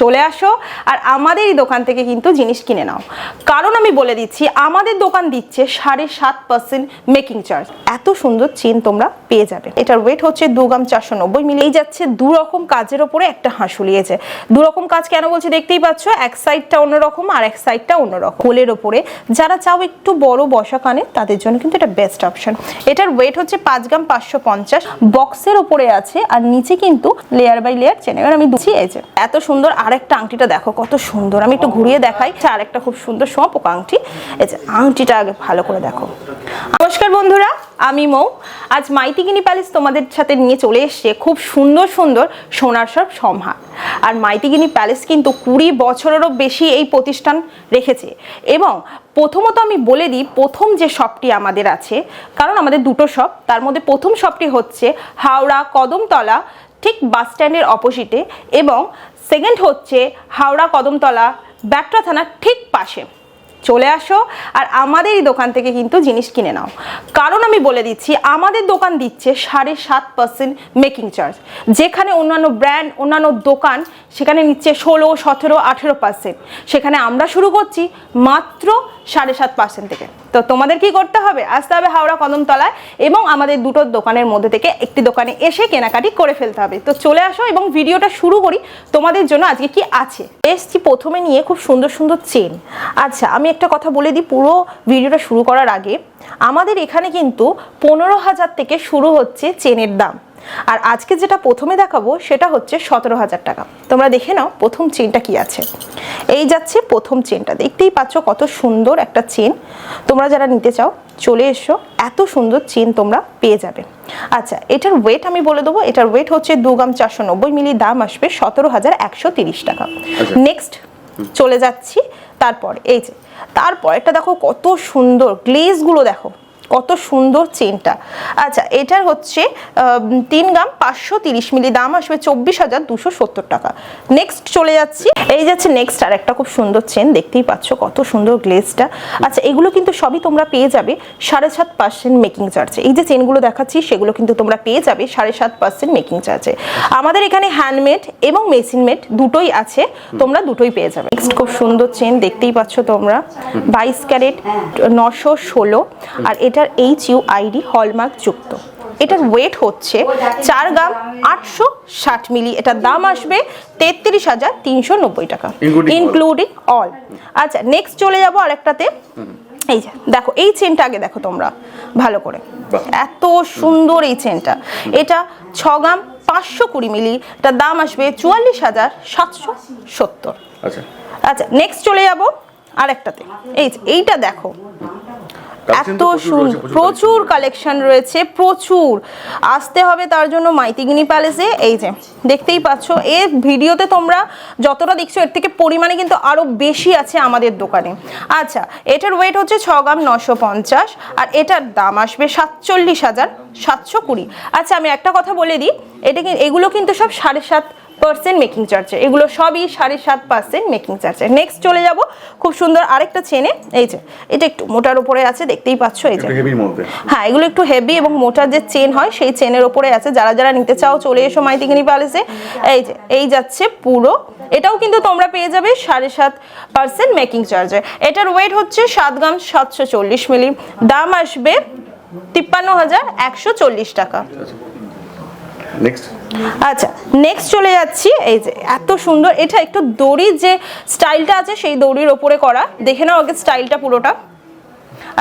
চলে আসো আর আমাদের এই দোকান থেকে কিন্তু জিনিস কিনে নাও। কারণ আমি বলে দিচ্ছি, আমাদের দোকান দিচ্ছে সাড়ে সাত পার্সেন্ট মেকিং চার্জ এত সুন্দর চেন তোমরা পেয়ে যাবে। এটার ওয়েট হচ্ছে দু গ্রাম চারশো নব্বই মিলিয়ে যাচ্ছে দু রকম কাজের ওপরে একটা হাঁসুলিয়েছে দু রকম কাজ কেন বলছি দেখতেই পাচ্ছ, এক সাইডটা অন্যরকম আর এক সাইডটা অন্যরকম। কোলের ওপরে যারা চাও একটু বড় বসা কানে, তাদের জন্য কিন্তু এটা বেস্ট অপশন এটার ওয়েট হচ্ছে পাঁচ গ্রাম পাঁচশো পঞ্চাশ। বক্সের ওপরে আছে আর নিচে কিন্তু লেয়ার বাই লেয়ার চেন। এবার আমি দুছি এই যে। এত সুন্দর আরেকটা আংটিটা দেখো, কত সুন্দর। আমি একটু ঘুরিয়ে দেখাই। আর একটা খুব সুন্দর সোয়া পোকা আংটি। এই যে আংটিটা আগে ভালো করে দেখো। নমস্কার বন্ধুরা, আমি মৌ। আজ মাইতিগিনি প্যালেস তোমাদের সাথে নিয়ে চলে এসছে খুব সুন্দর সুন্দর সোনার সব সম্হার আর মাইতিগিনি প্যালেস কিন্তু কুড়ি বছরেরও বেশি এই প্রতিষ্ঠান রেখেছে। এবং প্রথমত আমি বলে দিই, প্রথম যে শপটি আমাদের আছে, কারণ আমাদের দুটো শপ, তার মধ্যে প্রথম শপটি হচ্ছে হাওড়া কদমতলা, ঠিক বাস স্ট্যান্ডের অপোজিটে, এবং সেকেন্ড হচ্ছে হাওড়া কদমতলা, ব্যাটরা থানার ঠিক পাশে। চলে আসো আর আমাদেরই দোকান থেকে কিন্তু জিনিস কিনে নাও। কারণ আমি বলে দিচ্ছি, আমাদের দোকান দিচ্ছে সাড়ে সাত পার্সেন্ট মেকিং চার্জ যেখানে অন্যান্য ব্র্যান্ড অন্যান্য দোকান, সেখানে নিচ্ছে ষোলো, সতেরো, আঠেরো পার্সেন্ট সেখানে আমরা শুরু করছি মাত্র সাড়ে সাত পার্সেন্ট থেকে। তো তোমাদের কি করতে হবে? আসতে হবে হাওড়া কদমতলায় এবং আমাদের দুটো দোকানের মধ্যে থেকে একটি দোকানে এসে কেনাকাটি করে ফেলতে হবে। তো চলে আসো এবং ভিডিওটা শুরু করি। তোমাদের জন্য আজকে কি আছে? এসছি প্রথমে নিয়ে খুব সুন্দর সুন্দর চেন। আচ্ছা আমি একটা কথা বলে দিই, পুরো ভিডিওটা শুরু করার আগে। আমাদের এখানে কিন্তু পনেরো হাজার থেকে শুরু হচ্ছে চেনের দাম। আর আজকে যেটা প্রথমে দেখাবো সেটা হচ্ছে সতেরো হাজার টাকা। তোমরা দেখে নাও প্রথম চেনটা কি আছে। এই যাচ্ছে প্রথম চেনটা। দেখতেই পাচ্ছ কত সুন্দর একটা চেন। তোমরা যারা নিতে চাও চলে এসো। এত সুন্দর চেন তোমরা পেয়ে যাবে। আচ্ছা এটার ওয়েট আমি বলে দেবো। এটার ওয়েট হচ্ছে দু গ্রাম চারশো নব্বই মিলি দাম আসবে সতেরো হাজার একশো তিরিশ টাকা। নেক্সট চলে যাচ্ছি। তারপর এই যে তারপর এটা দেখো কত সুন্দর গ্লেজগুলো দেখো। কত সুন্দর চেনটা। আচ্ছা এটার হচ্ছে তিন গ্রাম পাঁচশো তিরিশ মিলি, দাম আসবে চব্বিশ হাজার দুশো সত্তর টাকা। নেক্সট চলে যাচ্ছি। এই যাচ্ছে নেক্সট আর একটা খুব সুন্দর চেন, দেখতেই পাচ্ছ কত সুন্দর গ্লেজটা। আচ্ছা এগুলো কিন্তু সবই তোমরা পেয়ে যাবে সাড়ে সাত পার্সেন্ট মেকিং চার্জে এই যে চেনগুলো দেখাচ্ছি, সেগুলো কিন্তু তোমরা পেয়ে যাবে সাড়ে সাত পার্সেন্ট মেকিং চার্জে আমাদের এখানে হ্যান্ডমেড এবং মেশিন মেড দুটোই আছে, তোমরা দুটোই পেয়ে যাবে। নেক্সট খুব সুন্দর চেন, দেখতেই পাচ্ছ তোমরা। বাইশ ক্যারেট, নশো ষোলো। আর এটার এইচ ইউ আইডি হলমার্ক যুক্ত। এটার ওয়েট হচ্ছে চার গ্রাম আটশো ষাট মিলি। এটার দাম আসবে তেত্রিশ হাজার তিনশো নব্বই টাকা। ইনক্লুডিং অল আচ্ছা নেক্সট চলে যাব আরেকটাতে। এই যে দেখো এই চেনটা আগে দেখো তোমরা ভালো করে। এত সুন্দর এই চেনটা এটা ছ গ্রাম পাঁচশো কুড়ি মিলি। এটার দাম আসবে চুয়াল্লিশ হাজার সাতশো সত্তর। আচ্ছা। আচ্ছা নেক্সট চলে যাব আরেকটাতে। এই এইটা দেখো। এত সুন্দর প্রচুর কালেকশন। রয়েছে প্রচুর। আসতে হবে তার জন্য মাইতিগিনি প্যালেসে এই যে দেখতেই পাচ্ছ এর ভিডিওতে তোমরা যতটা দেখছ এর থেকে পরিমাণে কিন্তু আরও বেশি আছে আমাদের দোকানে। আচ্ছা এটার ওয়েট হচ্ছে ছ গ্রাম নশো পঞ্চাশ আর এটার দাম আসবে সাতচল্লিশ হাজার সাতশো কুড়ি। আচ্ছা আমি একটা কথা বলে দিই এটা কি এগুলো কিন্তু সব সাড়ে সাত পার্সেন্ট মেকিং চার্জে এগুলো সবই সাড়ে সাত পার্সেন্ট মেকিং চার্জে নেক্সট চলে যাব খুব সুন্দর আরেকটা চেনে এই যে এটা একটু মোটার উপরে আছে দেখতেই পাচ্ছ এই যে। হ্যাঁ এগুলো একটু হেভি এবং মোটার যে চেন হয় সেই চেনের ওপরে আছে। যারা যারা নিতে চাও চলে এসো মাইতিগিনি প্যালেসে এই যে এই যাচ্ছে পুরো। এটাও কিন্তু তোমরা পেয়ে যাবে সাড়ে সাত পার্সেন্ট মেকিং চার্জে এটার ওয়েট হচ্ছে সাত গ্রাম সাতশো চল্লিশ মিলি দাম আসবে তিপ্পান্ন হাজার একশো চল্লিশ টাকা। নেক্সট আচ্ছা নেক্সট চলে যাচ্ছি। এই যে এত সুন্দর এটা একটু দড়ির যে স্টাইলটা আছে সেই দড়ির ওপরে করা। দেখে নাও আগে স্টাইলটা পুরোটা।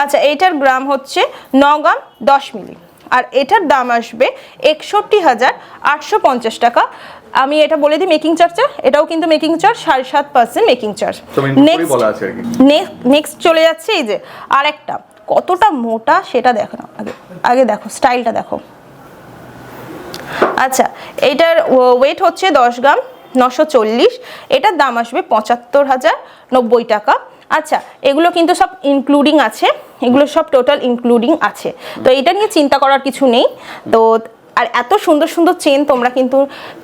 আচ্ছা এইটার গ্রাম হচ্ছে ন গ্রাম দশ মিলি। আর এটার দাম আসবে একষট্টি হাজার আটশো পঞ্চাশ টাকা। আমি এটা বলে দিই মেকিং চার্জটা এটাও কিন্তু মেকিং চার্জ সাড়ে সাত পার্সেন্ট মেকিং চার্জ কি। নেক্সট চলে যাচ্ছে এই যে আর একটা কতটা মোটা সেটা দেখো না। আগে আগে দেখো স্টাইলটা দেখো। আচ্ছা এইটার ওয়েট হচ্ছে দশ গ্রাম, নশো চল্লিশ। এটার দাম আসবে পঁচাত্তর হাজার নব্বই টাকা। আচ্ছা এগুলো কিন্তু সব ইনক্লুডিং আছে। এগুলো সব টোটাল ইনক্লুডিং আছে। তো এটা নিয়ে চিন্তা করার কিছু নেই। তো, আর এত সুন্দর সুন্দর চেন তোমরা কিন্তু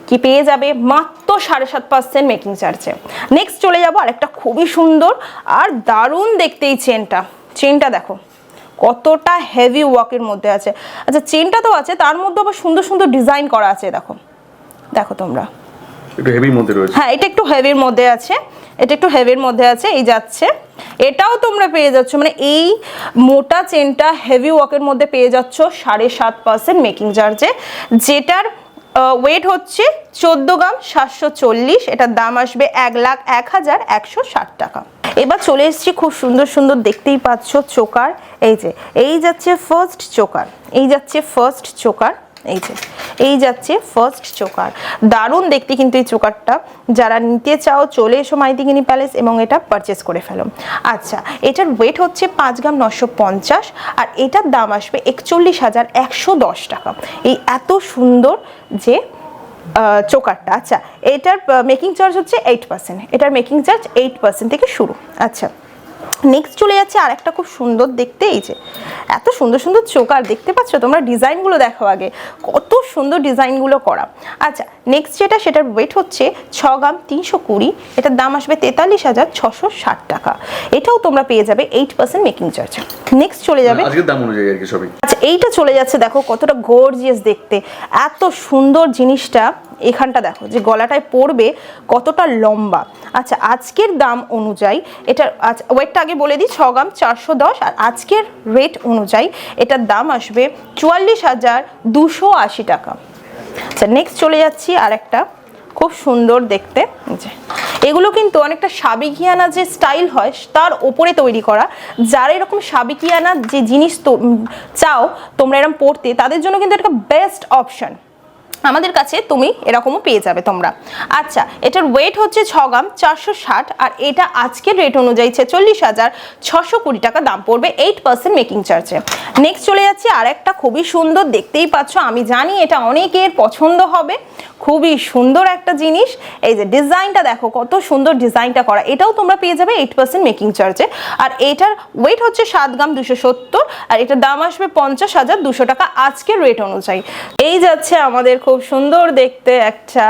কি পেয়ে যাবে? মাত্র সাড়ে সাত পার্সেন্ট মেকিং চার্জে নেক্সট চলে যাব আরেকটা খুবই সুন্দর আর দারুণ দেখতে এই চেনটা চেনটা দেখো। কতটা হেভি ওয়ার্কের মধ্যে আছে। আচ্ছা চেনটা তো আছে তার মধ্যে আবার সুন্দর সুন্দর ডিজাইন করা আছে দেখো। দেখো তোমরা। একটু হেভির মধ্যে রয়েছে। হ্যাঁ এটা একটু হেভির মধ্যে আছে। এটা একটু হেভির মধ্যে আছে এই যাচ্ছে। এটাও তোমরা পেয়ে যাচ্ছ মানে এই মোটা চেনটা হেভি ওয়ার্কের মধ্যে পেয়ে যাচ্ছ সাড়ে সাত পার্সেন্ট মেকিং চার্জে যেটার ওয়েট হচ্ছে চোদ্দ গ্রাম সাতশো চল্লিশ এটার দাম আসবে এক লাখ এক হাজার একশো ষাট টাকা। এবার চলে এসেছি খুব সুন্দর সুন্দর দেখতেই পাচ্ছ চোকার। এই যে, এই যাচ্ছে ফার্স্ট চোকার। এই যাচ্ছে ফার্স্ট চোকার। এই যে, এই যাচ্ছে ফার্স্ট চোকার। দারুণ দেখতে কিন্তু এই চোকারটা। যারা নিতে চাও, চলে এসো মাইতিগিনি প্যালেস এবং এটা পারচেস করে ফেলো। আচ্ছা এটার ওয়েট হচ্ছে পাঁচ গ্রাম নশো পঞ্চাশ আর এটার দাম আসবে একচল্লিশ হাজার একশো দশ টাকা। এই এত সুন্দর যে চোকারটা আচ্ছা এটার মেকিং চার্জ হচ্ছে এইট পার্সেন্ট এটার মেকিং চার্জ এইট পার্সেন্ট থেকে শুরু। আচ্ছা নেক্সট চলে যাচ্ছে আর একটা খুব সুন্দর দেখতে এই যে এত সুন্দর সুন্দর চোকার দেখতে পাচ্ছ তোমরা? ডিজাইনগুলো দেখো আগে। কত সুন্দর ডিজাইনগুলো করা। আচ্ছা নেক্সট যেটা সেটার ওয়েট হচ্ছে ছ গ্রাম তিনশো কুড়ি। এটার দাম আসবে তেতাল্লিশ হাজার ছশো ষাট টাকা। এটাও তোমরা পেয়ে যাবে eight percent making charge next চলে যাবে দাম অনুযায়ী আর কি সবই। আচ্ছা এইটা চলে যাচ্ছে দেখো কতটা গর্জিয়াস দেখতে। এত সুন্দর জিনিসটা এখানটা দেখো, যে গলাটায় পড়বে কতটা লম্বা। আচ্ছা আজকের দাম অনুযায়ী এটার আচ্ছা ওয়েটটা আগে বলে দিই ছ গ্রাম চারশো দশ, আর আজকের রেট অনুযায়ী এটার দাম আসবে চুয়াল্লিশ হাজার দুশো আশি টাকা। আচ্ছা নেক্সট চলে যাচ্ছি আর একটা খুব সুন্দর দেখতে। এগুলো কিন্তু অনেকটা সাবিকিয়ানা যে স্টাইল হয়, তার ওপরে তৈরি করা। যারা এরকম সাবিকিয়ানা যে জিনিস চাও তোমরা এরকম পড়তে, তাদের জন্য কিন্তু একটা বেস্ট অপশন আমাদের কাছে তুমি এরকমও পেয়ে যাবে তোমরা। আচ্ছা এটার ওয়েট হচ্ছে ছ গ্রাম চারশো ষাট আর এটা আজকের রেট অনুযায়ী ছেচল্লিশ হাজার ছশো কুড়ি টাকা, দাম পড়বে এইট পার্সেন্ট মেকিং চার্জে নেক্সট চলে যাচ্ছে আর একটা খুবই সুন্দর, দেখতেই পাচ্ছ, আমি জানি এটা অনেকের পছন্দ হবে, খুবই সুন্দর একটা জিনিস। এই যে ডিজাইনটা দেখো, কত সুন্দর ডিজাইনটা করা, এটাও তোমরা পেয়ে যাবে এইট পার্সেন্ট মেকিং চার্জে আর এটার ওয়েট হচ্ছে সাত গ্রাম দুশো সত্তর, আর এটার দাম আসবে পঞ্চাশ হাজার দুশো টাকা আজকের রেট অনুযায়ী। এই যাচ্ছে আমাদের খুব সুন্দর দেখতে একটা।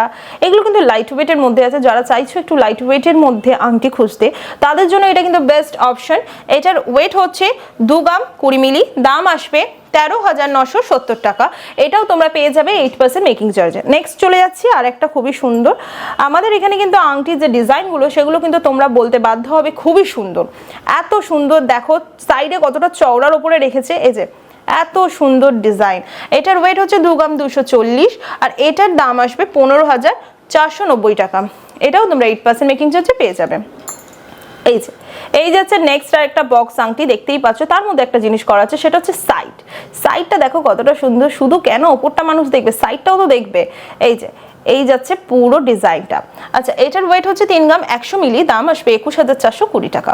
এগুলো কিন্তু লাইট ওয়েটের মধ্যে আছে। যারা চাইছো একটু লাইট ওয়েটের মধ্যে আংটি খুঁজতে, তাদের জন্য এটা কিন্তু বেস্ট অপশন এটার ওয়েট হচ্ছে দু গ্রাম কুড়ি মিলি। দাম আসবে তেরো হাজার নশো সত্তর টাকা। এটাও তোমরা পেয়ে যাবে এইট পার্সেন্ট মেকিং চার্জে নেক্সট চলে যাচ্ছি আর একটা খুবই সুন্দর। আমাদের এখানে কিন্তু আংটির যে ডিজাইনগুলো সেগুলো কিন্তু তোমরা বলতে বাধ্য হবে, খুবই সুন্দর। এত সুন্দর, দেখো সাইডে কতটা চওড়ার ওপরে রেখেছে, এই যে এত সুন্দর ডিজাইন। এটার ওয়েট হচ্ছে দু গ্রাম দুশো চল্লিশ আর এটার দাম আসবে পনেরো হাজার চারশো নব্বই টাকা। এটাও তোমরা এইট পার্সেন্ট মেকিং চার্জে পেয়ে যাবে। এই যে এই যে হচ্ছে নেক্সট আর একটা বক্স আংটি দেখতেই পাচ্ছ, তার মধ্যে একটা জিনিস করা আছে, সেটা হচ্ছে সাইড সাইডটা দেখো কতটা সুন্দর, শুধু কেন? ওপরটা মানুষ দেখবে সাইডটাও তো দেখবে। এই যে এই যাচ্ছে পুরো ডিজাইনটা। আচ্ছা এটার ওয়েট হচ্ছে তিন গ্রাম একশো মিলি, দাম আসবে একুশ হাজার চারশো কুড়ি টাকা।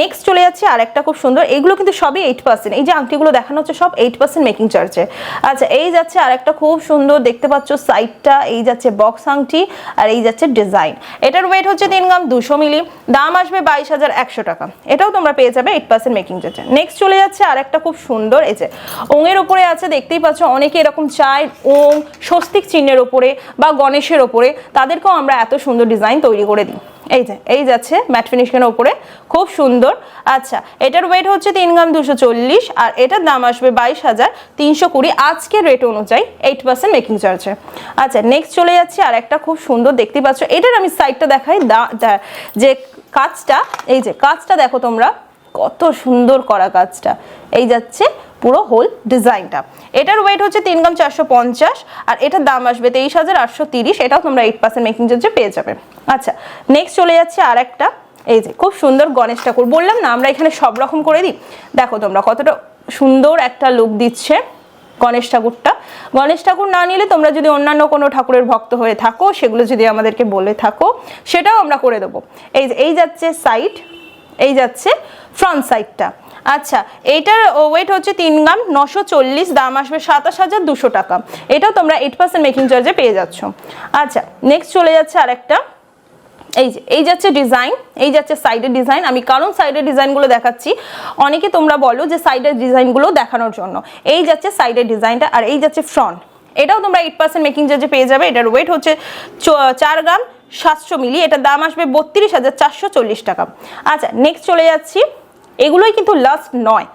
নেক্সট চলে যাচ্ছে আর একটা খুব সুন্দর, এগুলো কিন্তু সবই এইট পার্সেন্ট এই যে আংটিগুলো দেখানো হচ্ছে সব এইট পার্সেন্ট মেকিং চার্জে আচ্ছা এই যাচ্ছে আর একটা খুব সুন্দর, দেখতে পাচ্ছ সাইডটা এই যাচ্ছে বক্স আংটি আর এই যাচ্ছে ডিজাইন এটার ওয়েট হচ্ছে তিন গ্রাম দুশো মিলি, দাম আসবে বাইশ হাজার একশো টাকা। এটাও তোমরা পেয়ে যাবে এইট পার্সেন্ট মেকিং চার্জে নেক্সট চলে যাচ্ছে আর একটা খুব সুন্দর, এই যে ওঙের ওপরে আছে, দেখতেই পাচ্ছ অনেকে এরকম চায় ওং, স্বস্তিক চিহ্নের ওপরে বা গণেশের ওপরে তাদেরকেও আমরা এত সুন্দর ডিজাইন তৈরি করে দিই। এই যে, এই যাচ্ছে ম্যাট ফিনিশিংয়ের ওপরে। খুব সুন্দর। আচ্ছা এটার ওয়েট হচ্ছে তিন গ্রাম দুশো চল্লিশ আর এটার দাম আসবে বাইশ হাজার তিনশো কুড়ি। আজকের রেট অনুযায়ী এইট পার্সেন্ট মেকিং চার্জে আচ্ছা নেক্সট চলে যাচ্ছে আর একটা খুব সুন্দর দেখতে পাচ্ছ। এটার আমি সাইডটা দেখাই। দা- যে কাজটা, এই যে কাজটা দেখো তোমরা। কত সুন্দর করা কাজটা। এই যাচ্ছে পুরো হোল ডিজাইনটা এটার ওয়েট হচ্ছে তিন গ্রাম চারশো পঞ্চাশ, আর এটার দাম আসবে তেইশ হাজার আটশো তিরিশ, এটাও তোমরা এইট পার্সেন্ট মেকিং চার্জে পেয়ে যাবে। আচ্ছা নেক্সট চলে যাচ্ছে আর একটা এই যে, খুব সুন্দর গণেশ ঠাকুর। বললাম না, আমরা এখানে সব রকম করে দিই? দেখো তোমরা কতটা সুন্দর একটা লুক দিচ্ছে গণেশ ঠাকুরটা। গণেশ ঠাকুর না নিলে তোমরা যদি অন্যান্য কোনো ঠাকুরের ভক্ত হয়ে থাকো, সেগুলো যদি আমাদেরকে বলে থাকো, সেটাও আমরা করে দেবো। এই এই যাচ্ছে সাইড এই যাচ্ছে ফ্রন্ট সাইডটা আচ্ছা এইটার ওয়েট হচ্ছে তিন গ্রাম, নশো চল্লিশ, দাম আসবে সাতাশ হাজার দুশো টাকা। এটাও তোমরা এইট পার্সেন্ট মেকিং চার্জে পেয়ে যাচ্ছ। আচ্ছা নেক্সট চলে যাচ্ছে আরেকটা। এই যে, এই যাচ্ছে ডিজাইন এই যাচ্ছে সাইডের ডিজাইন আমি কারণ সাইডের ডিজাইনগুলো দেখাচ্ছি। অনেকে তোমরা বলো যে সাইডের ডিজাইনগুলো দেখানোর জন্য। এই যাচ্ছে সাইডের ডিজাইনটা আর এই যাচ্ছে ফ্রন্ট এটাও তোমরা এইট পার্সেন্ট মেকিং চার্জে পেয়ে যাবে। এটার ওয়েট হচ্ছে চার গ্রাম সাতশো মিলি এটার দাম আসবে বত্রিশ হাজার চারশো চল্লিশ টাকা। আচ্ছা নেক্সট চলে যাচ্ছি। এগুলোই কিন্তু লাস্ট নয়।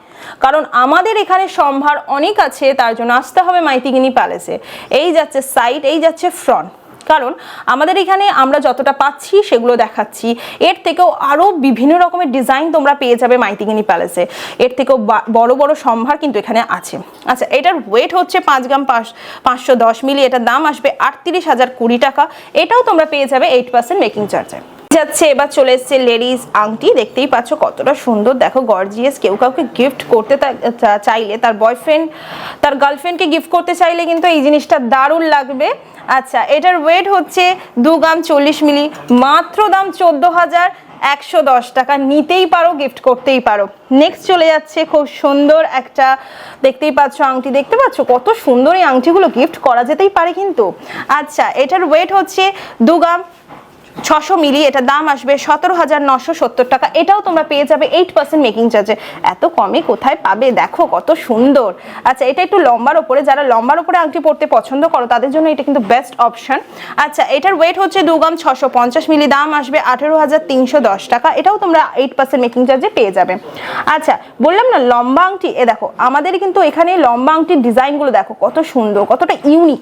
কারণ আমাদের এখানে সম্ভার অনেক আছে, তার জন্য আসতে হবে মাইতিগিনি প্যালেসে এই যাচ্ছে সাইড এই যাচ্ছে ফ্রন্ট কারণ আমাদের এখানে আমরা যতটা পাচ্ছি সেগুলো দেখাচ্ছি। এর থেকেও আরও বিভিন্ন রকমের ডিজাইন তোমরা পেয়ে যাবে মাইতিগিনি প্যালেসে। এর থেকেও বড় বড় সম্ভার কিন্তু এখানে আছে। আচ্ছা এটার ওয়েট হচ্ছে পাঁচ গ্রাম পাঁচ, পাঁচশো দশ মিলি, এটার দাম আসবে আটত্রিশ হাজার কুড়ি টাকা। এটাও তোমরা পেয়ে যাবে এইট পার্সেন্ট মেকিং চার্জে যাচ্ছে, এবার চলে এসছে লেডিস আংটি। দেখতেই পাচ্ছ কতটা সুন্দর। দেখো গর্জিয়াস কেউ কাউকে গিফট করতে চাইলে, তার বয়ফ্রেন্ড তার গার্লফ্রেন্ডকে গিফট করতে চাইলে কিন্তু এই জিনিসটা দারুণ লাগবে। আচ্ছা এটার ওয়েট হচ্ছে দু গ্রাম চল্লিশ মিলি, মাত্র দাম চোদ্দ হাজার একশো দশ টাকা। নিতেই পারো গিফট করতেই পারো। নেক্সট চলে যাচ্ছে খুব সুন্দর একটা, দেখতেই পাচ্ছ আংটি। দেখতে পাচ্ছ কত সুন্দর এই আংটিগুলো গিফট করা যেতেই পারে কিন্তু। আচ্ছা এটার ওয়েট হচ্ছে দু গ্রাম ছশো মিলি, এটা দাম আসবে সতেরো হাজার নশো সত্তর টাকা। এটাও তোমরা পেয়ে যাবে এইট পার্সেন্ট মেকিং চার্জে এত কমে কোথায় পাবে? দেখো কত সুন্দর। আচ্ছা এটা একটু লম্বার ওপরে। যারা লম্বার ওপরে আংটি পরতে পছন্দ করো, তাদের জন্য এটা কিন্তু বেস্ট অপশন আচ্ছা এটার ওয়েট হচ্ছে দু গ্রাম ছশো পঞ্চাশ মিলি, দাম আসবে আঠেরো হাজার তিনশো দশ টাকা। এটাও তোমরা এইট পার্সেন্ট মেকিং চার্জে পেয়ে যাবে। আচ্ছা বললাম না, লম্বা আংটি, এ দেখো, আমাদের কিন্তু এখানে লম্বা আংটির ডিজাইনগুলো দেখো, কত সুন্দর, কতটা ইউনিক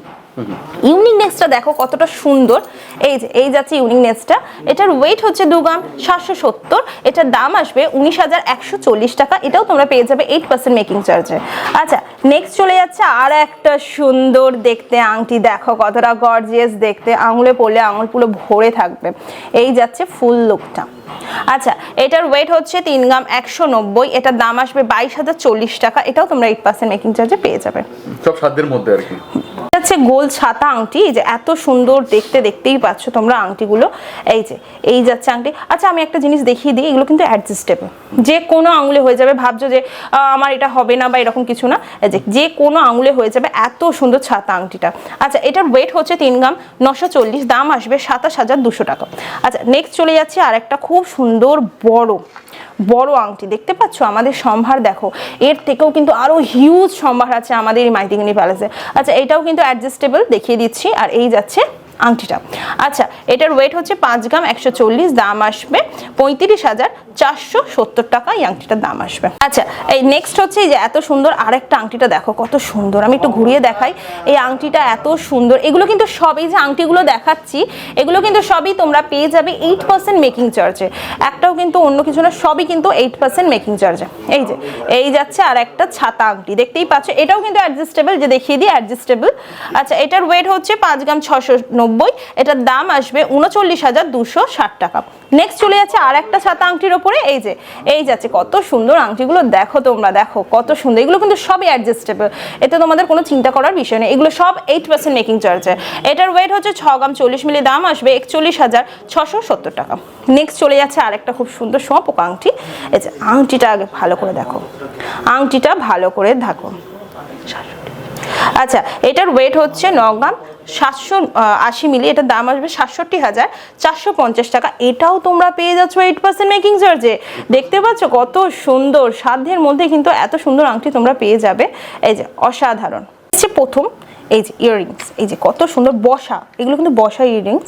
ইউনিকনেসটা দেখো কতটা সুন্দর। এই যে, এই যাচ্ছে ইউনিকনেসটা এটার ওয়েট হচ্ছে দু গ্রাম সাতশো সত্তর। এটার দাম আসবে উনিশ হাজার একশো চল্লিশ টাকা। এটাও তোমরা পেয়ে যাবে এইট পার্সেন্ট মেকিং চার্জে আচ্ছা নেক্সট চলে যাচ্ছে আর একটা সুন্দর দেখতে আংটি। দেখো কতটা গর্জিয়াস দেখতে। আঙুলে পড়লে আঙুল পুরো ভরে থাকবে। এই যাচ্ছে ফুল লুকটা আচ্ছা এটার ওয়েট হচ্ছে তিন গ্রাম একশো নব্বই এটার দাম আসবে বাইশ হাজার চল্লিশ টাকা এটাও তোমরা এইট পার্সেন্ট মেকিং চার্জে পেয়ে যাবে। সব সাধ্যের মধ্যে আর কি। হচ্ছে গোল ছাতা আংটি যে এত সুন্দর দেখতে দেখতেই পাচ্ছ তোমরা আংটিগুলো। এই যে এই যাচ্ছে আংটি। আচ্ছা আমি একটা জিনিস দেখিয়ে দিই এগুলো কিন্তু অ্যাডজাস্টেবল যে কোনো আঙুলে হয়ে যাবে ভাবছ যে আমার এটা হবে না বা এরকম কিছু না। যে যে কোনো আঙুলে হয়ে যাবে এত সুন্দর ছাতা আংটিটা। আচ্ছা এটার ওয়েট হচ্ছে তিন গ্রাম নশো চল্লিশ দাম আসবে সাতাশ হাজার দুশো টাকা। আচ্ছা নেক্সট চলে যাচ্ছে আর একটা খুব সুন্দর বড় বড় আংটি। দেখতে পাচ্ছ? আমাদের সম্ভার দেখো। এর থেকেও কিন্তু আরও হিউজ সম্ভার আছে আমাদের এই মাইতিগিনি প্যালেসে আচ্ছা এটাও কিন্তু অ্যাডজাস্টেবল দেখিয়ে দিচ্ছি। আর এই যাচ্ছে আংটিটা। আচ্ছা এটার ওয়েট হচ্ছে পাঁচ গ্রাম একশো চল্লিশ, দাম আসবে পঁয়ত্রিশ হাজার চারশো সত্তর টাকা, এই আংটিটার দাম আসবে। আচ্ছা এই নেক্সট হচ্ছে যে এত সুন্দর আর একটা আংটিটা, দেখো কত সুন্দর, আমি একটু ঘুরিয়ে দেখাই। এই আংটিটা এত সুন্দর, এগুলো কিন্তু সব এই যে আংটিগুলো দেখাচ্ছি, এগুলো কিন্তু সবই তোমরা পেয়ে যাবে এইট পার্সেন্ট মেকিং চার্জে একটাও কিন্তু অন্য কিছু না, সবই কিন্তু এইট পার্সেন্ট মেকিং চার্জে এই যে, এই যাচ্ছে আর একটা ছাতা আংটি, দেখতেই পাচ্ছ, এটাও কিন্তু অ্যাডজাস্টেবল যে দেখিয়ে দিই অ্যাডজাস্টেবল আচ্ছা এটার ওয়েট হচ্ছে পাঁচ গ্রাম ছশো নব্বই, এটার দাম আসবে উনচল্লিশ হাজার দুশো ষাট টাকা। নেক্সট চলে যাচ্ছে আর একটা ছাতা আংটির ওপরে, এই যে, এই যাচ্ছে কত সুন্দর আংটিগুলো দেখো তোমরা, দেখো, কত সুন্দর। এগুলো কিন্তু সবই অ্যাডজাস্টেবল এতে তোমাদের কোনো চিন্তা করার বিষয় নেই। এগুলো সব এইট পার্সেন্ট মেকিং চার্জে এটার ওয়েট হচ্ছে ছ গ্রাম চল্লিশ মিলি, দাম আসবে একচল্লিশ হাজার ছশো সত্তর টাকা। নেক্সট চলে যাচ্ছে আরেকটা খুব সুন্দর সোঁপোকা আংটি। এই যে, আংটিটা আগে ভালো করে দেখো। আংটিটা ভালো করে দেখো। আচ্ছা এটার ওয়েট হচ্ছে ন গ্রাম সাতশো আশি মিলি, এটার দাম আসবে সাতষট্টি হাজার চারশো পঞ্চাশ টাকা। এটাও তোমরা পেয়ে যাচ্ছ এইট পার্সেন্ট মেকিং চার্জে দেখতে পাচ্ছ কত সুন্দর, সাধ্যের মধ্যে কিন্তু এত সুন্দর আংটি তোমরা পেয়ে যাবে। এই যে, অসাধারণ। প্রথম এই যে ইয়াররিংস এই যে কত সুন্দর বসা, এগুলো কিন্তু বসা ইয়াররিংস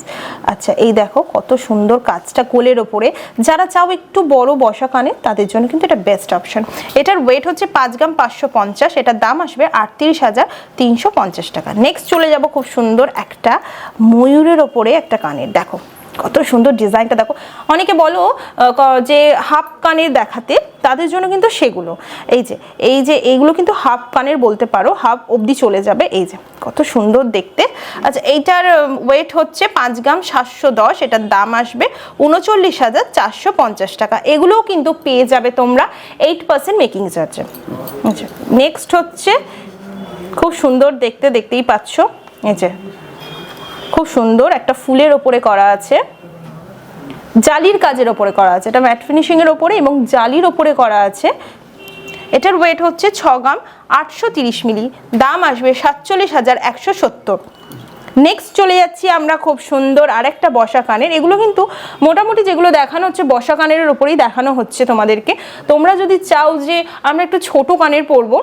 আচ্ছা এই দেখো কত সুন্দর কাজটা কোলের ওপরে। যারা চাও একটু বড় বসা কানে, তাদের জন্য কিন্তু এটা বেস্ট অপশন এটার ওয়েট হচ্ছে পাঁচ গ্রাম পাঁচশো পঞ্চাশ এটার দাম আসবে আটত্রিশ হাজার তিনশো পঞ্চাশ টাকা। নেক্সট চলে যাব খুব সুন্দর একটা ময়ূরের ওপরে একটা কানের। দেখো কত সুন্দর ডিজাইনটা দেখো। অনেকে বলো যে হাফ কানের দেখাতে, তাদের জন্য কিন্তু সেগুলো। এই যে এই যে এইগুলো কিন্তু হাফ কানের বলতে পারো, হাফ অবধি চলে যাবে। এই যে, কত সুন্দর দেখতে। আচ্ছা এইটার ওয়েট হচ্ছে পাঁচ গ্রাম সাতশো দশ, এটার দাম আসবে উনচল্লিশ হাজার চারশো পঞ্চাশ টাকা। এগুলোও কিন্তু পেয়ে যাবে তোমরা এইট পার্সেন্ট মেকিং চার্জে আচ্ছা নেক্সট হচ্ছে, খুব সুন্দর দেখতে, দেখতেই পাচ্ছ। এই যে খুব সুন্দর একটা ফুলের ওপরে করা আছে। জালির কাজের ওপরে করা আছে। এটা ম্যাট ফিনিশিং এর ওপরে এবং জালির ওপরে করা আছে। এটার ওয়েট হচ্ছে ছ গ্রাম আটশো তিরিশ মিলি। দাম আসবে সাতচল্লিশ হাজার একশো সত্তর। নেক্সট চলে যাচ্ছি আমরা খুব সুন্দর আরেকটা বসা কানের। এগুলো কিন্তু মোটামুটি যেগুলো দেখানো হচ্ছে, বসা কানের ওপরেই দেখানো হচ্ছে তোমাদেরকে। তোমরা যদি চাও যে আমরা একটু ছোট কানের পরবো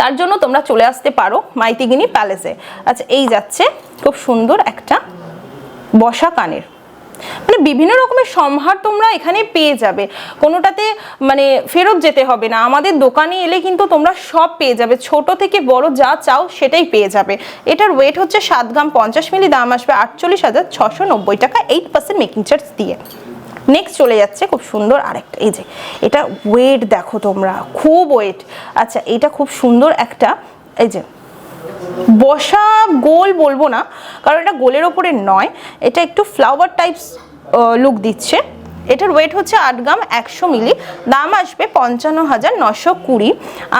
তার জন্য তোমরা চলে আসতে পারো মাইতিগিনি প্যালেসে। আচ্ছা এই যাচ্ছে খুব সুন্দর একটা বসা কানের। মানে বিভিন্ন রকমের সম্ভার তোমরা এখানে পেয়ে যাবে। কোনোটাতে মানে ফেরত যেতে হবে না। আমাদের দোকানে এলে কিন্তু তোমরা সব পেয়ে যাবে। ছোট থেকে বড় যা চাও সেটাই পেয়ে যাবে। এটার ওয়েট হচ্ছে সাত গ্রাম পঞ্চাশ মিলি, দাম আসবে আটচল্লিশ হাজার ছশো নব্বই টাকা এইট পার্সেন্ট মেকিং চার্জ দিয়ে। নেক্সট চলে যাচ্ছে খুব সুন্দর আরেকটা, এই যে, এটা ওয়েট দেখো তোমরা, খুব ওয়েট আচ্ছা এটা খুব সুন্দর একটা, এই যে, বসা গোল বলব না, কারণ এটা গোলের ওপরে নয়, এটা একটু ফ্লাওয়ার টাইপস লুক দিচ্ছে। এটার ওয়েট হচ্ছে আট গ্রাম একশো মিলি, দাম আসবে পঞ্চান্ন হাজার নশো কুড়ি,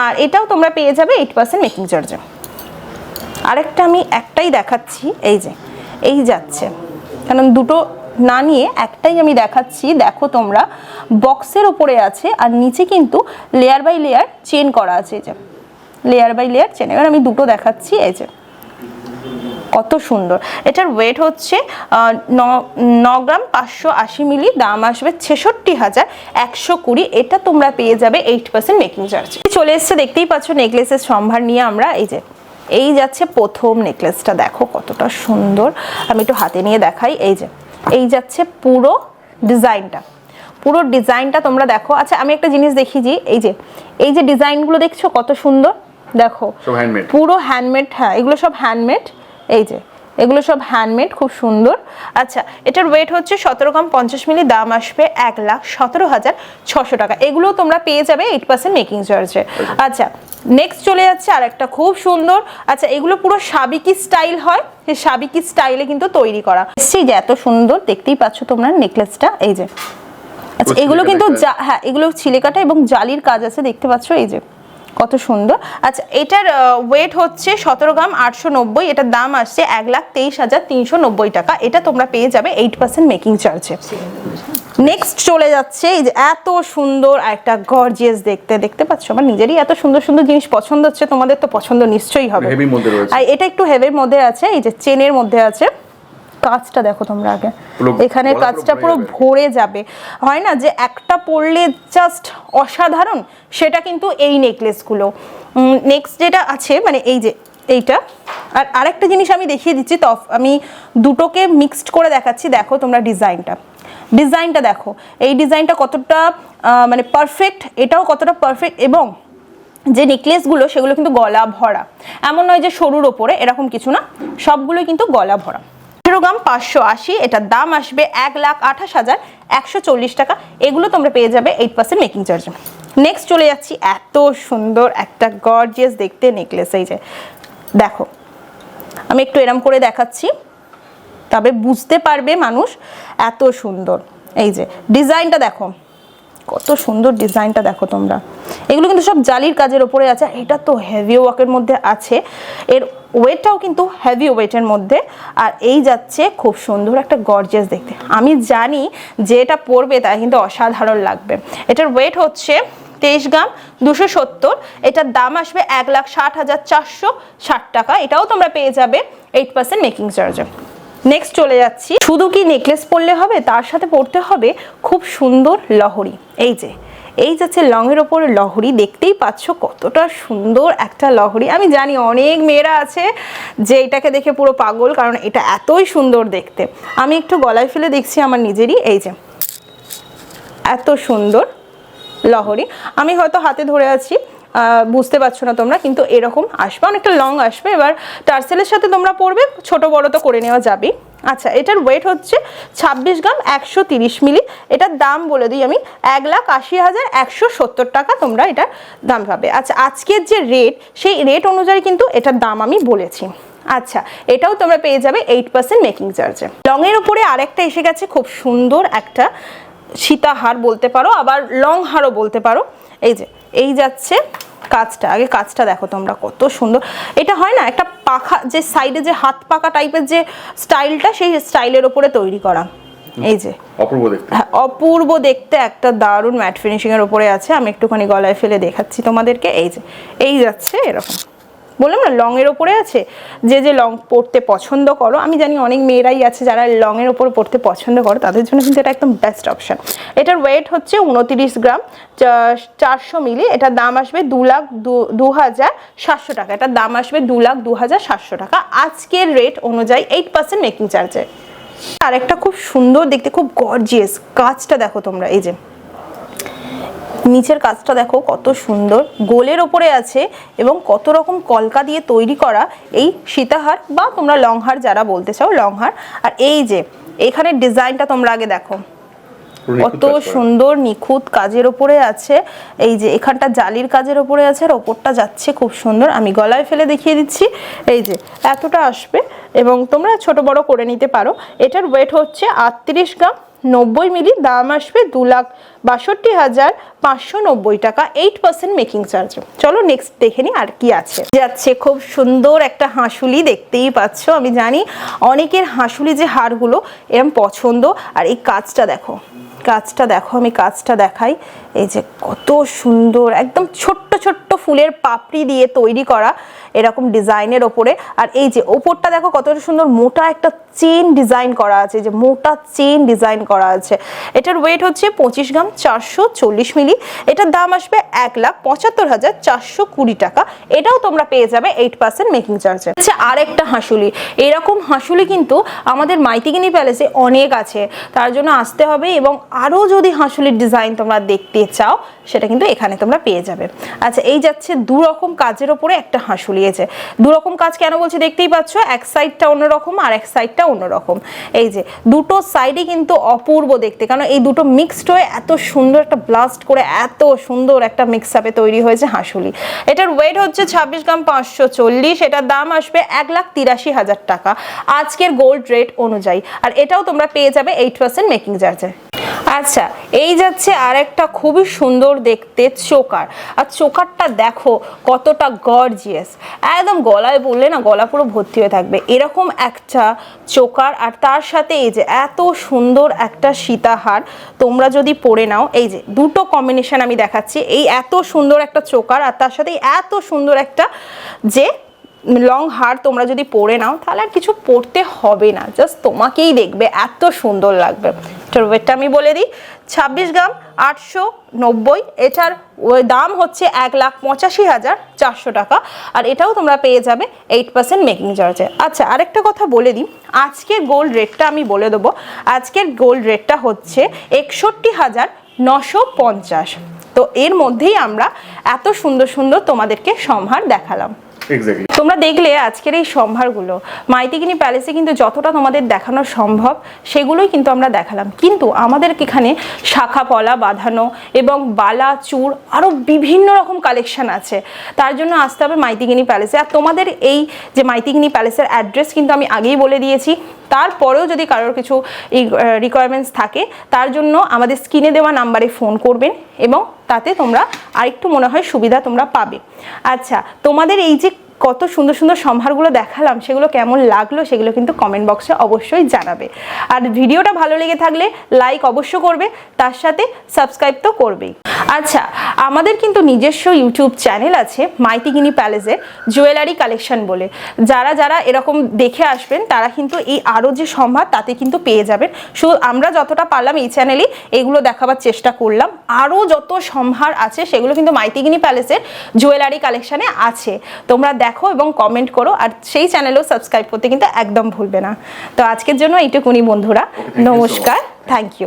আর এটাও তোমরা পেয়ে যাবে এইট পার্সেন্ট মেকিং চার্জে আরেকটা আমি একটাই দেখাচ্ছি, এই যে, এই যাচ্ছে, কারণ দুটো না নিয়ে একটাই আমি দেখাচ্ছি, দেখো তোমরা, বক্সের ওপরে আছে আর নিচে কিন্তু লেয়ার বাই লেয়ার চেন করা আছে এই যে। লেয়ার বাই লেয়ার চেন এবার আমি দুটো দেখাচ্ছি, এই যে। কত সুন্দর। এটার ওয়েট হচ্ছে ন- গ্রাম পাঁচশো আশি মিলি, দাম আসবে ছেষট্টি হাজার একশো কুড়ি। এটা তোমরা পেয়ে যাবে এইট পার্সেন্ট মেকিং চার্জ চলে এসছে, দেখতেই পাচ্ছ নেকলেসের সম্ভার নিয়ে আমরা, এই যে। এই যাচ্ছে প্রথম নেকলেসটা দেখো কতটা সুন্দর। আমি একটু হাতে নিয়ে দেখাই, এই যে। এই যাচ্ছে পুরো ডিজাইনটা। পুরো ডিজাইনটা তোমরা দেখো। আচ্ছা আমি একটা জিনিস দেখি যে এই যে এই যে ডিজাইনগুলো দেখছ কত সুন্দর? দেখো হ্যান্ডমেড পুরো হ্যান্ডমেড হ্যাঁ এগুলো সব হ্যান্ডমেড এই যে এগুলো সব হ্যান্ডমেড খুব সুন্দর। আচ্ছা এটার ওয়েট হচ্ছে সতেরো গ্রাম পঞ্চাশ মিলি দাম আসবে এক লাখ সতেরো হাজার ছশো টাকা। এগুলো তোমরা পেয়ে যাবে এইট পার্সেন্ট মেকিং চার্জে আচ্ছা নেক্সট চলে যাচ্ছে আর একটা খুব সুন্দর। আচ্ছা এগুলো পুরো সাবিকি স্টাইল হয় সেই সাবিকি স্টাইলে কিন্তু তৈরি করা। সেই যে এত সুন্দর দেখতেই পাচ্ছ তোমরা নেকলেসটা এই যে। আচ্ছা এগুলো কিন্তু হ্যাঁ এগুলো ছিলেকাটা এবং জালির কাজ আছে দেখতে পাচ্ছ এই যে। কত সুন্দর। আচ্ছা এটার ওয়েট হচ্ছে সতেরো গ্রাম আটশো নব্বই এটার দাম আসছে এক লাখ তেইশ হাজার তিনশো নব্বই টাকা। এটা তোমরা পেয়ে যাবে এইট পার্সেন্ট মেকিং চার্জে নেক্সট চলে যাচ্ছে এই যে এত সুন্দর একটা গর্জিয়াস দেখতে। দেখতে পাচ্ছ? আমার নিজেরই এত সুন্দর সুন্দর জিনিস পছন্দ হচ্ছে তোমাদের তো পছন্দ নিশ্চয়ই হবে। আর এটা একটু হেভের মধ্যে আছে এই যে চেনের মধ্যে আছে। কাজটা দেখো তোমরা আগে। এখানে কাজটা পুরো ভরে যাবে। হয় না যে একটা পরলে জাস্ট অসাধারণ সেটা কিন্তু এই নেকলেসগুলো নেক্সট যেটা আছে মানে এই যে এইটা। আর আরেকটা জিনিস আমি দেখিয়ে দিচ্ছি তফ আমি দুটোকে মিক্সড করে দেখাচ্ছি। দেখো তোমরা ডিজাইনটা। ডিজাইনটা দেখো। এই ডিজাইনটা কতটা মানে পারফেক্ট এটাও কতটা পারফেক্ট এবং যে নেকলেসগুলো সেগুলো কিন্তু গলা ভরা। এমন নয় যে সরুর ওপরে এরকম কিছু না। সবগুলোই কিন্তু গলা ভরা। আঠেরো গ্রাম পাঁচশো আশি, এটার দাম আসবে এক লাখ আঠাশ হাজার একশো চল্লিশ টাকা। এগুলো তোমরা পেয়ে যাবে eight percent making charge next চলে যাচ্ছি, এত সুন্দর একটা গর্জিয়াস দেখতে নেকলেস এই যে। দেখো, আমি একটু এরম করে দেখাচ্ছি, তবে বুঝতে পারবে মানুষ এত সুন্দর। এই যে ডিজাইনটা দেখো। কত সুন্দর ডিজাইনটা দেখো তোমরা। এগুলো কিন্তু সব জালির কাজের ওপরে আছে, এটা তো হেভি ওয়ার্কের মধ্যে আছে। এর ওয়েটটাও কিন্তু হেভি ওয়েটের মধ্যে, আর এই যাচ্ছে খুব সুন্দর একটা গর্জিয়াস দেখতে। আমি জানি যে এটা পরবে তা কিন্তু অসাধারণ লাগবে। এটার ওয়েট হচ্ছে তেইশ গ্রাম দুশো সত্তর, এটার দাম আসবে এক লাখ ষাট হাজার চারশো ষাট টাকা, এটাও তোমরা পেয়ে যাবে এইট পার্সেন্ট মেকিং চার্জে নেক্সট চলে যাচ্ছি। শুধু কি নেকলেস পরলে হবে? তার সাথে পরতে হবে খুব সুন্দর লহরি। এই যে, এই যাচ্ছে লংয়ের ওপরে লহরি, দেখতেই পাচ্ছ কতটা সুন্দর একটা লহরি। আমি জানি অনেক মেয়েরা আছে যে এটাকে দেখে পুরো পাগল, কারণ এটা এতই সুন্দর দেখতে। আমি একটু গলায় ফেলে দেখছি আমার নিজেরই। এই যে, এত সুন্দর লহরি। আমি হয়তো হাতে ধরে আছি। বুঝতে পারছ না তোমরা, কিন্তু এরকম আসবে, অনেকটা লং আসবে। এবার টার্সেলের সাথে তোমরা পড়বে, ছোট বড় তো করে নেওয়া যাবে আচ্ছা এটার ওয়েট হচ্ছে ছাব্বিশ গ্রাম একশো মিলি। এটার দাম বলে দিই আমি, এক লাখ আশি হাজার একশো সত্তর টাকা তোমরা এটার দাম পাবে। আচ্ছা আজকের যে রেট সেই রেট অনুযায়ী কিন্তু এটার দাম আমি বলেছি। আচ্ছা এটাও তোমরা পেয়ে যাবে এইট পার্সেন্ট মেকিং চার্জে লংয়ের উপরে আরেকটা এসে গেছে, খুব সুন্দর একটা সীতাহার বলতে পারো, আবার লং হারও বলতে পারো। এই যে এই যাচ্ছে কাজটা। আগে কাজটা দেখো তোমরা কত সুন্দর। এটা হয় না একটা পাখা যে সাইডে যে হাত পাকা টাইপের যে স্টাইলটা সেই স্টাইলের ওপরে তৈরি করা। এই যে। অপূর্ব দেখতে। হ্যাঁ, অপূর্ব দেখতে একটা দারুণ ম্যাট ফিনিশিং এর উপরে আছে। আমি একটুখানি গলায় ফেলে দেখাচ্ছি তোমাদেরকে। এই যে এই যাচ্ছে এরকম। বললাম না লং এর ওপরে আছে? যে যে লং পরতে পছন্দ করো, আমি জানি অনেক মেয়েরাই আছে যারা লং এর ওপর পরতে পছন্দ করো, তাদের জন্য কিন্তু এটা একদম বেস্ট অপশন এটার ওয়েট হচ্ছে উনতিরিশ গ্রাম চারশো মিলি, এটার দাম আসবে দু লাখ দু- হাজার সাতশো টাকা, এটার দাম আসবে দু লাখ দু হাজার সাতশো টাকা। আজকের রেট অনুযায়ী এইট পার্সেন্ট মেকিং চার্জে আর একটা খুব সুন্দর দেখতে, খুব গর্জিয়াস কাজটা দেখো তোমরা, এই যে। নিচের কাজটা দেখো কত সুন্দর। গোলের ওপরে আছে এবং কত রকম কলকা দিয়ে তৈরি করা এই সীতাহার বা তোমরা লংহার যারা বলতে চাও লংহার। আর এই যে এখানে ডিজাইনটা তোমরা আগে দেখো। কত সুন্দর নিখুঁত কাজের ওপরে আছে। এই যে এখানটা জালির কাজের ওপরে আছে আর ওপরটা যাচ্ছে খুব সুন্দর। আমি গলায় ফেলে দেখিয়ে দিচ্ছি। এই যে এতটা আসবে এবং তোমরা ছোট বড় করে নিতে পারো। এটার ওয়েট হচ্ছে আটত্রিশ গ্রাম। নব্বই মিলি দাম আসবে দু লাখ বাষট্টি হাজার পাঁচশো নব্বই টাকা এইট পার্সেন্ট মেকিং চার্জ চলো নেক্সট দেখে নি আর কি আছে। যাচ্ছে খুব সুন্দর একটা হাঁসুলি দেখতেই পাচ্ছ, আমি জানি অনেকের হাঁসুলি যে হারগুলো এরম পছন্দ। আর এই কাজটা দেখো কাজটা দেখো, আমি কাজটা দেখাই। এই যে কত সুন্দর, একদম ছোট্ট ছোট্ট ফুলের পাপড়ি দিয়ে তৈরি করা এরকম ডিজাইনের ওপরে। আর এই যে ওপরটা দেখো কতটা সুন্দর, মোটা একটা চেন ডিজাইন করা আছে, যে মোটা চেন ডিজাইন করা আছে। এটার ওয়েট হচ্ছে পঁচিশ গ্রাম চারশো চল্লিশ মিলি। এটার দাম আসবে এক লাখ পঁচাত্তর হাজার চারশো কুড়ি টাকা। এটাও তোমরা পেয়ে যাবে এইট পার্সেন্ট মেকিং চার্জে আচ্ছা আর একটা হাঁসুলি। এরকম হাঁসুলি কিন্তু আমাদের মাইতিগিনি প্যালেসে অনেক আছে। তার জন্য আসতে হবে এবং আরও যদি হাঁসুলির ডিজাইন তোমরা দেখতে চাও, সেটা কিন্তু এখানে তোমরা পেয়ে যাবে। আচ্ছা এই যাচ্ছে দু রকম কাজের ওপরে একটা হাঁসুলি আছে দু রকম কাজ কেন বলছি দেখতেই পাচ্ছ, এক সাইডটা অন্যরকম আর এক সাইডটা অন্যরকম। এই যে, দুটো সাইডই কিন্তু অপূর্ব দেখতে, কারণ এই দুটো মিক্সড হয়ে এত সুন্দর একটা ব্লাস্ট করে এত সুন্দর একটা মিক্স আপে তৈরি হয়েছে হাঁসুলি এটার ওয়েট হচ্ছে ছাব্বিশ গ্রাম পাঁচশো চল্লিশ, এটার দাম আসবে এক লাখ তিরাশি হাজার টাকা। আজকের গোল্ড রেট অনুযায়ী, আর এটাও তোমরা পেয়ে যাবে এইট পার্সেন্ট মেকিং চার্জে আচ্ছা এই যাচ্ছে আর একটা খুবই সুন্দর দেখতে চোকার। আর চোকারটা দেখো কতটা গর্জিয়াস একদম গলায় পড়লে না গলা পুরো ভর্তি হয়ে থাকবে। এরকম একটা চোকার, আর তার সাথে এই যে এত সুন্দর একটা সীতাহার, তোমরা যদি পরে নাও, এই যে দুটো কম্বিনেশন আমি দেখাচ্ছি। এই এত সুন্দর একটা চোকার, আর তার সাথে এত সুন্দর একটা যে লং হার তোমরা যদি পরে নাও, তাহলে আর কিছু পরতে হবে না। জাস্ট তোমাকেই দেখবে, এত সুন্দর লাগবে। এটার ওয়েটটা আমি বলে দিই, ছাব্বিশ গ্রাম, আটশো নব্বই। এটার দাম হচ্ছে এক লাখ পঁচাশি হাজার চারশো টাকা। আর এটাও তোমরা পেয়ে যাবে এইট পার্সেন্ট মেকিং চার্জে আচ্ছা আরেকটা কথা বলে দিই, আজকের গোল্ড রেটটা আমি বলে দেবো। আজকের গোল্ড রেটটা হচ্ছে একষট্টি হাজার নশো পঞ্চাশ। তো এর মধ্যেই আমরা এত সুন্দর সুন্দর তোমাদেরকে সম্ভার দেখালাম। তোমরা দেখলে আজকের এই সম্ভারগুলো। মাইতিগিনি প্যালেসে কিন্তু যতটা তোমাদের দেখানো সম্ভব, সেগুলোই কিন্তু আমরা দেখালাম। কিন্তু আমাদের এখানে শাখা পলা বাঁধানো এবং বালা চূড় আরও বিভিন্ন রকম কালেকশন আছে। তার জন্য আসতে হবে মাইতিগিনি প্যালেসে। আর তোমাদের এই যে মাইতিগিনি প্যালেসের অ্যাড্রেস কিন্তু আমি আগেই বলে দিয়েছি। তারপরেও যদি কারোর কিছু রিকোয়ারমেন্টস থাকে, তার জন্য আমাদের স্ক্রিনে দেওয়া নাম্বারে ফোন করবেন এবং তাতে তোমরা আরেকটু মনে হয় সুবিধা তোমরা পাবে। আচ্ছা তোমাদের এই যে কত সুন্দর সুন্দর সম্ভারগুলো দেখালাম, সেগুলো কেমন লাগল সেগুলো কিন্তু কমেন্ট বক্সে অবশ্যই জানাবে। আর ভিডিওটা ভালো লেগে থাকলে লাইক অবশ্য করবে, তার সাথে সাবস্ক্রাইব তো করবেই। আচ্ছা আমাদের কিন্তু নিজস্ব ইউটিউব চ্যানেল আছে, মাইতিগিনি প্যালেসের জুয়েলারি কালেকশন বলে। যারা যারা এরকম দেখে আসবেন, তারা কিন্তু এই আরও যে সম্ভার, তাতে কিন্তু পেয়ে যাবেন। শুধু আমরা যতটা পারলাম এই চ্যানেলেই এগুলো দেখাবার চেষ্টা করলাম। আরও যত সম্ভার আছে, সেগুলো কিন্তু মাইতিগিনি প্যালেসের জুয়েলারি কালেকশানে আছে। তোমরা দেখো এবং কমেন্ট করো আর সেই চ্যানেলও সাবস্ক্রাইব করতে কিন্তু একদম ভুলবে না। তো আজকের জন্য এইটুকুনি বন্ধুরা. নমস্কার। Thank you